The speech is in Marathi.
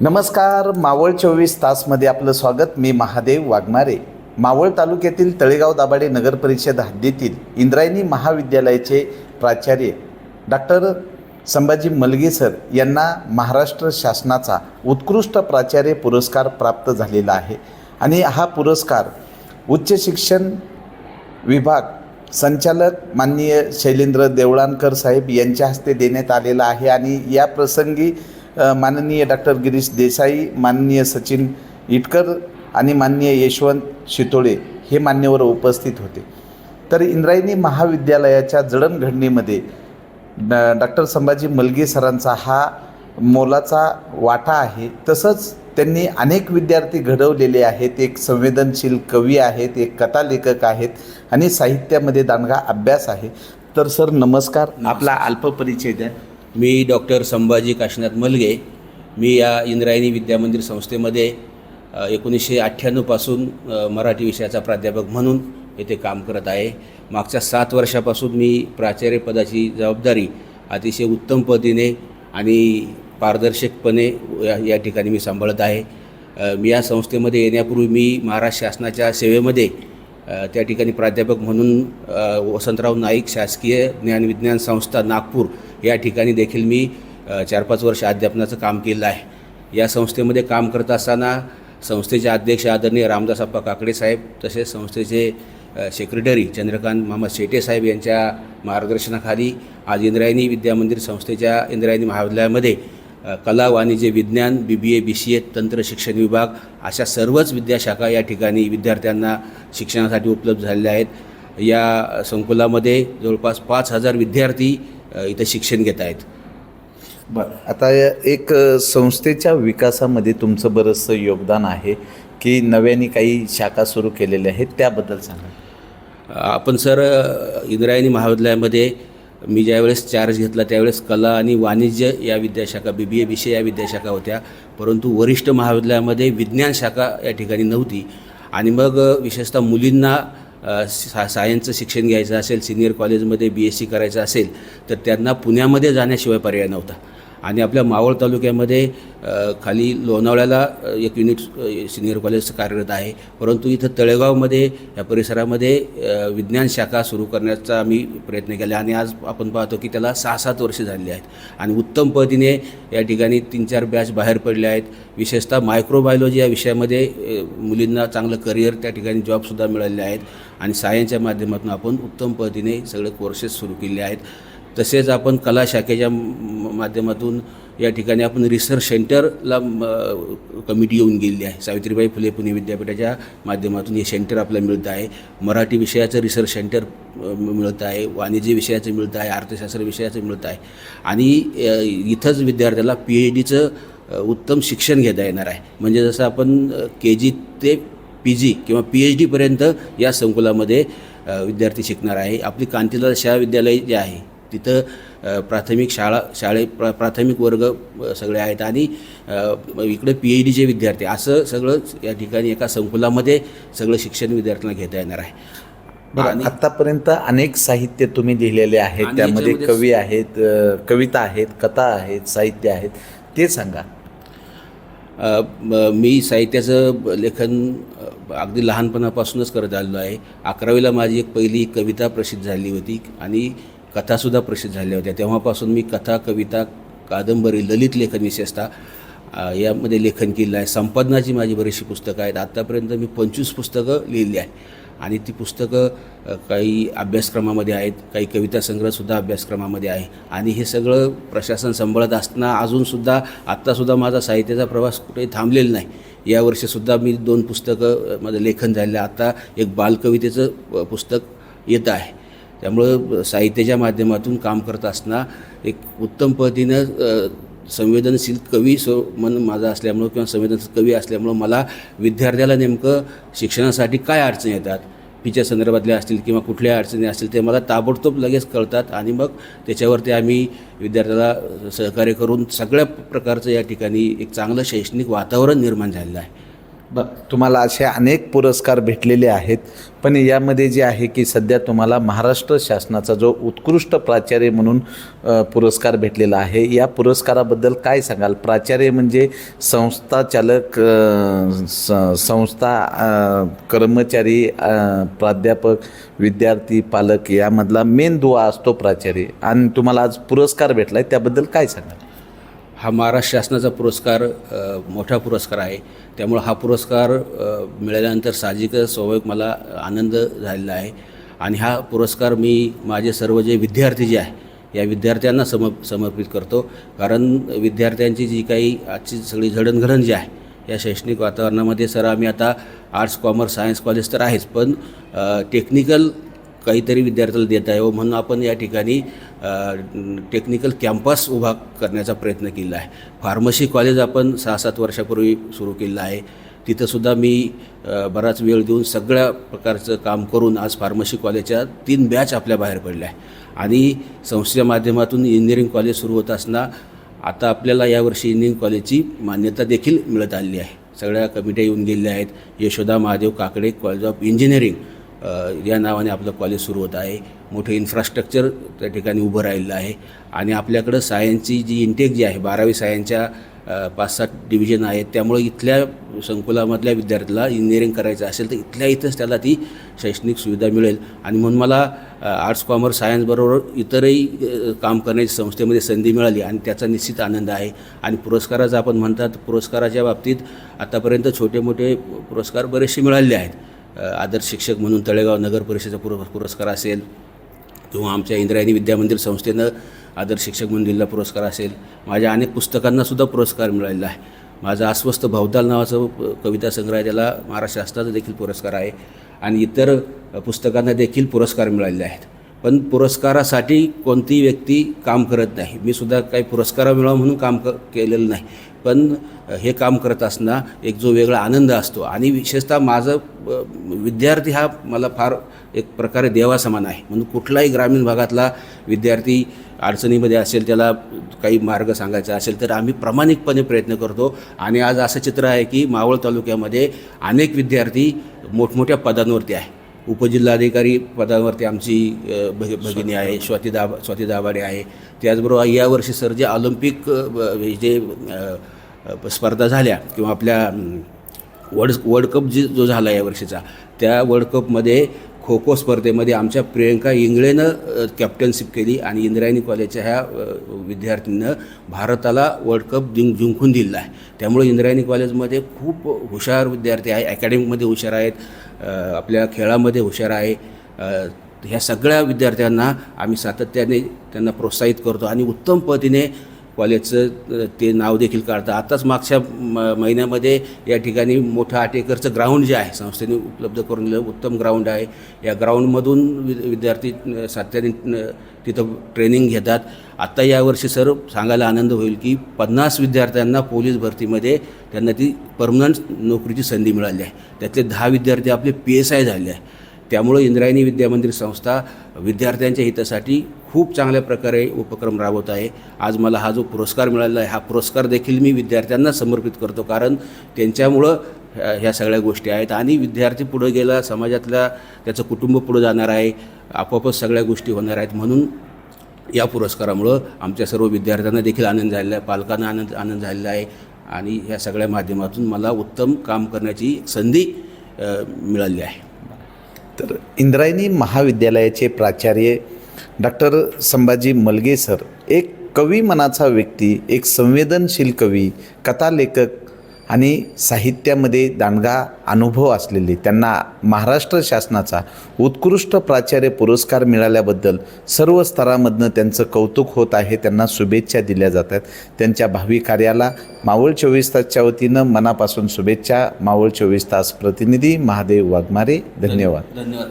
नमस्कार मावळ चोवीस तासमध्ये आपलं स्वागत. मी महादेव वाघमारे. मावळ तालुक्यातील तळेगाव दाभाडे नगर परिषद हद्दीतील इंद्रायणी महाविद्यालयाचे प्राचार्य डॉक्टर संभाजी मलगे सर यांना महाराष्ट्र शासनाचा उत्कृष्ट प्राचार्य पुरस्कार प्राप्त झालेला आहे. आणि हा पुरस्कार उच्च शिक्षण विभाग संचालक माननीय शैलेंद्र देवळानकर साहेब यांच्या हस्ते देण्यात आलेला आहे. आणि या प्रसंगी माननीय डॉक्टर गिरीश देसाई माननीय सचिन इटकर आणि माननीय यशवंत शितोळे हे मान्यवर उपस्थित होते. तर इंद्रायणी महाविद्यालयाच्या जडणघडणीमध्ये डॉक्टर संभाजी मलगे सरांचा हा मोलाचा वाटा आहे. तसंच त्यांनी अनेक विद्यार्थी घडवलेले आहेत. एक संवेदनशील कवी आहेत एक कथालेखक आहेत आणि साहित्यामध्ये दांडगा अभ्यास आहे. तर सर नमस्कार. आपला अल्प परिचय द्या. मी डॉक्टर संभाजी काशीनाथ मलगे. मी या इंद्रायणी विद्यामंदिर संस्थेमध्ये एकोणीसशे अठ्ठ्याण्णवपासून मराठी विषयाचा प्राध्यापक म्हणून येथे काम करत आहे. मागच्या सात वर्षापासून मी प्राचार्यपदाची जबाबदारी अतिशय उत्तम पद्धतीने आणि पारदर्शकपणे या या ठिकाणी मी सांभाळत आहे. मी या संस्थेमध्ये येण्यापूर्वी मी महाराष्ट्र शासनाच्या सेवेमध्ये त्या ठिकाणी प्राध्यापक म्हणून वसंतराव नाईक शासकीय ज्ञानविज्ञान संस्था नागपूर या ठिकाणी देखील मी चार पाच वर्ष अध्यापनाचं काम केलं आहे. या संस्थेमध्ये काम करत असताना संस्थेचे अध्यक्ष आदरणीय रामदासप्पा काकडे साहेब तसेच संस्थेचे सेक्रेटरी चंद्रकांत मामा शेटे साहेब यांच्या मार्गदर्शनाखाली आज इंद्रायणी विद्यामंदिर संस्थेच्या इंद्रायणी महाविद्यालयामध्ये कला वाणिज्य विज्ञान बी बी ए बी सी ए तंत्र शिक्षण विभाग अशा सर्वच विद्याशाखा या ठिकाणी विद्यार्थ्यांना शिक्षणासाठी उपलब्ध झालेल्या आहेत. या संकुलामध्ये जवळपास पाच हजार विद्यार्थी इथं शिक्षण घेत आहेत. बरं आता एक संस्थेच्या विकासामध्ये तुमचं बरंचसं योगदान आहे की नव्याने काही शाखा सुरू केलेल्या आहेत त्याबद्दल सांगा. आपण सर इंद्रायणी महाविद्यालयामध्ये मी ज्यावेळेस चार्ज घेतला त्यावेळेस कला आणि वाणिज्य या विद्याशाखा बी बी ए विषय या विद्याशाखा होत्या. परंतु वरिष्ठ महाविद्यालयामध्ये विज्ञान शाखा या ठिकाणी नव्हती. आणि मग विशेषतः मुलींना सा सायन्सचं शिक्षण घ्यायचं असेल सिनियर कॉलेजमध्ये बी एस सी करायचं असेल तर त्यांना पुण्यामध्ये जाण्याशिवाय पर्याय नव्हता. आणि आपल्या मावळ तालुक्यामध्ये खाली लोणावळ्याला एक युनिट सिनियर कॉलेज कार्यरत आहे. परंतु इथं तळेगावमध्ये या परिसरामध्ये विज्ञान शाखा सुरू करण्याचा आम्ही प्रयत्न केला आणि आज आपण पाहतो की त्याला सहा सात वर्षे झालेली आहेत. आणि उत्तम पद्धतीने या ठिकाणी तीन चार बॅच बाहेर पडले आहेत. विशेषतः मायक्रोबायोलॉजी या विषयामध्ये मुलींना चांगलं करिअर त्या ठिकाणी जॉबसुद्धा मिळालेले आहेत. आणि सायन्सच्या माध्यमातून आपण उत्तम पद्धतीने सगळे कोर्सेस सुरू केले आहेत. तसेच आपण कला शाखेच्या माध्यमातून या ठिकाणी आपण रिसर्च सेंटरला कमिटी येऊन गेलेली आहे. सावित्रीबाई फुले पुणे विद्यापीठाच्या माध्यमातून हे सेंटर आपल्याला मिळतं आहे. मराठी विषयाचं रिसर्च सेंटर मिळतं आहे. वाणिज्य विषयाचं मिळतं आहे. अर्थशास्त्र विषयाचं मिळतं आहे. आणि इथंच विद्यार्थ्याला पी एच डीचं उत्तम शिक्षण घेता येणार आहे. म्हणजे जसं आपण के जी ते पी जी किंवा पी एच डीपर्यंत या संकुलामध्ये विद्यार्थी शिकणार आहे. आपली कांतीलाल शाळा विद्यालय जे आहे तिथं प्राथमिक शाळा शाळे प्रा प्राथमिक वर्ग सगळे आहेत आणि इकडे पी एच डीचे विद्यार्थी असं सगळं या ठिकाणी एका संकुलामध्ये सगळं शिक्षण विद्यार्थ्यांना घेता येणार आहे. बरं आतापर्यंत अनेक साहित्य तुम्ही लिहिलेले आहेत. त्यामध्ये कवी आहेत कविता आहेत कथा आहेत साहित्य आहेत. ते सांगा. म- साहित्याचं लेखन अगदी लहानपणापासूनच करत आलेलो आहे. अकरावीला माझी एक पहिली कविता प्रसिद्ध झाली होती आणि कथासुद्धा प्रसिद्ध झाल्या होत्या. तेव्हापासून मी कथा कविता कादंबरी ललित लेखन विशेषतः यामध्ये लेखन केलं आहे. संपादनाची माझी बरीचशी पुस्तकं आहेत. आत्तापर्यंत मी पंचवीस पुस्तकं लिहिली आहे आणि ती पुस्तकं काही अभ्यासक्रमामध्ये आहेत. काही कविता संग्रहसुद्धा अभ्यासक्रमामध्ये आहे. आणि हे सगळं प्रशासन सांभाळत असताना अजूनसुद्धा आत्तासुद्धा माझा साहित्याचा प्रवास कुठेही थांबलेला नाही. यावर्षीसुद्धा मी दोन पुस्तकं माझं लेखन झालेलं आहे. आता एक बालकवितेचं पुस्तक येतं आहे. त्यामुळं साहित्याच्या माध्यमातून काम करत असताना एक उत्तम पद्धतीनं संवेदनशील कवी सो मन माझा असल्यामुळं किंवा संवेदनशील कवी असल्यामुळं मला विद्यार्थ्याला नेमकं शिक्षणासाठी काय अडचणी येतात फीच्या संदर्भातल्या असतील किंवा कुठल्या अडचणी असतील ते मला ताबडतोब लगेच कळतात आणि मग त्याच्यावरती आम्ही विद्यार्थ्याला सहकार्य करून सगळ्या प्रकारचं या ठिकाणी एक चांगलं शैक्षणिक वातावरण निर्माण झालेलं आहे. ब तुम्हाला असे अनेक पुरस्कार भेटलेले आहेत. पण यामध्ये जे आहे की सध्या तुम्हाला महाराष्ट्र शासनाचा जो उत्कृष्ट प्राचार्य म्हणून पुरस्कार भेटलेला आहे या पुरस्काराबद्दल काय सांगाल? प्राचार्य म्हणजे संस्था चालक स- संस्था कर्मचारी प्राध्यापक विद्यार्थी पालक यामधला मेन दुवा असतो प्राचार्य. आणि तुम्हाला आज पुरस्कार भेटला आहे त्याबद्दल काय सांगाल? हा महाराष्ट्र शासनाचा पुरस्कार मोठा पुरस्कार आहे. त्यामुळं हा पुरस्कार मिळाल्यानंतर साहजिकच स्वाभाविक मला आनंद झालेला आहे. आणि हा पुरस्कार मी माझे सर्व जे विद्यार्थी जे आहे या विद्यार्थ्यांना सम समर्पित करतो. कारण विद्यार्थ्यांची जी काही आजची सगळी जडणघडण जी आहे या शैक्षणिक वातावरणामध्ये सर आम्ही आता आर्ट्स कॉमर्स सायन्स कॉलेज तर आहेच. पण टेक्निकल काहीतरी विद्यार्थ्याला देत आहे व म्हणून आपण या ठिकाणी टेक्निकल कॅम्पस उभा करण्याचा प्रयत्न केला आहे. फार्मसी कॉलेज आपण सहा सात वर्षापूर्वी सुरू केलं आहे. तिथंसुद्धा मी बराच वेळ देऊन सगळ्या प्रकारचं काम करून आज फार्मसी कॉलेजच्या तीन बॅच आपल्या बाहेर पडल्या आहे आणि संस्थेच्या माध्यमातून इंजिनिअरिंग कॉलेज सुरू होत असताना आता आपल्याला यावर्षी इंजिनिअरिंग कॉलेजची मान्यता देखील मिळत आलेली आहे. सगळ्या कमिट्या येऊन गेलेल्या आहेत. Yashoda Mahadev Kakade college of engineering या नावाने आपलं कॉलेज सुरू होत आहे. मोठं इन्फ्रास्ट्रक्चर त्या ठिकाणी उभं राहिलेलं आहे. आणि आपल्याकडं सायन्सची जी इंटेक जी आहे बारावी सायन्सच्या पाच सात डिव्हिजन आहेत त्यामुळे इथल्या संकुलामधल्या विद्यार्थ्याला इंजिनिअरिंग करायचं असेल तर इथल्या इथंच त्याला ती शैक्षणिक सुविधा मिळेल. आणि म्हणून मला आर्ट्स कॉमर्स सायन्सबरोबर इतरही काम करण्याची संस्थेमध्ये संधी मिळाली आणि त्याचा निश्चित आनंद आहे. आणि पुरस्काराचा आपण म्हणतात पुरस्काराच्या बाबतीत आतापर्यंत छोटे मोठे पुरस्कार बरेचसे मिळालेले आहेत. आदर्श शिक्षक म्हणून तळेगाव नगर परिषदेचा पुर पुरस्कार असेल किंवा आमच्या इंद्रायणी विद्यामंदिर संस्थेनं आदर शिक्षक म्हणून दिलेला पुरस्कार असेल माझ्या अनेक पुस्तकांनासुद्धा पुरस्कार मिळालेला आहे. माझा अस्वस्थ भवताल नावाचं कविता संग्रह आहे त्याला महाराष्ट्र शासनाचा देखील पुरस्कार आहे आणि इतर पुस्तकांना देखील पुरस्कार मिळालेले आहेत. पण पुरस्कारासाठी कोणतीही व्यक्ती काम करत नाही. मी सुद्धा काही पुरस्कार मिळावा म्हणून काम क केलेलं नाही. पण हे काम करत असताना एक जो वेगळा आनंद असतो. आणि विशेषतः माझं विद्यार्थी हा मला फार एक प्रकारे देवासमान आहे. म्हणून कुठलाही ग्रामीण भागातला विद्यार्थी अडचणीमध्ये असेल त्याला काही मार्ग सांगायचा असेल तर आम्ही प्रामाणिकपणे प्रयत्न करतो. आणि आज असं चित्र आहे की मावळ तालुक्यामध्ये अनेक विद्यार्थी मोठमोठ्या पदांवरती आहे. उपजिल्हाधिकारी पदावरती आमची भग भगिनी आहे स्वाती दाब स्वाती दाभाडे आहे. त्याचबरोबर यावर्षी सर जे ऑलिम्पिक जे स्पर्धा झाल्या किंवा आपल्या वर्ल्ड वर्ल्ड कप जी जो झाला या वर्षीचा त्या वर्ल्ड कपमध्ये खो खो स्पर्धेमध्ये आमच्या प्रियंका इंगळेनं कॅप्टनशिप केली आणि इंद्रायणी कॉलेजच्या ह्या विद्यार्थ्यांनं विद्यार्थीनं भारताला वर्ल्ड कप जिंक जिंकून दिलेला आहे. त्यामुळे इंद्रायणी कॉलेजमध्ये खूप हुशार विद्यार्थी आहे अकॅडमिकमध्ये हुशार आहेत आपल्या खेळामध्ये हुशार आहे. ह्या सगळ्या विद्यार्थ्यांना आम्ही सातत्याने त्यांना प्रोत्साहित करतो आणि उत्तम पद्धतीने कॉलेजचं ते नाव देखील काढतं आताच मागच्या म महिन्यामध्ये या ठिकाणी मोठं आठ एकरचं ग्राउंड जे आहे संस्थेने उपलब्ध करून दिलं उत्तम ग्राउंड आहे. या ग्राउंडमधून वि विद्यार्थी सातत्याने तिथं ट्रेनिंग घेतात. आत्ता यावर्षी सर सांगायला आनंद होईल की पन्नास विद्यार्थ्यांना पोलीस भरतीमध्ये त्यांना ती परमनंट नोकरीची संधी मिळाली आहे. त्यातले दहा विद्यार्थी आपले पी एस आय झाले आहे. त्यामुळं इंद्रायणी विद्यामंदिर संस्था विद्यार्थ्यांच्या हितासाठी खूप चांगल्या प्रकारे उपक्रम राबवत आहे. आज मला हा जो पुरस्कार मिळाला आहे हा पुरस्कार देखील मी विद्यार्थ्यांना समर्पित करतो कारण त्यांच्यामुळं ह्या सगळ्या गोष्टी आहेत. आणि विद्यार्थी पुढं गेला समाजातल्या त्याचं कुटुंब पुढं जाणार आहे आपोआपच सगळ्या गोष्टी होणार आहेत म्हणून या पुरस्कारामुळं आमच्या सर्व विद्यार्थ्यांना देखील आनंद झालेला आहे पालकांना आनंद आनंद झालेला आहे. आणि ह्या सगळ्या माध्यमातून मला उत्तम काम करण्याची संधी मिळाली आहे. तर इंद्रायणी महाविद्यालयाचे प्राचार्य डॉक्टर संभाजी मलगे सर एक कवी मनाचा व्यक्ती एक संवेदनशील कवी कथालेखक आणि साहित्यामध्ये दांडगा अनुभव असलेले त्यांना महाराष्ट्र शासनाचा उत्कृष्ट प्राचार्य पुरस्कार मिळाल्याबद्दल सर्व स्तरामधनं त्यांचं कौतुक होत आहे. त्यांना शुभेच्छा दिल्या जात आहेत. त्यांच्या भावी कार्याला मावळ चोवीस तासच्या वतीनं मनापासून शुभेच्छा. मावळ चोवीस तास प्रतिनिधी महादेव वाघमारे धन्यवाद. धन्यवाद.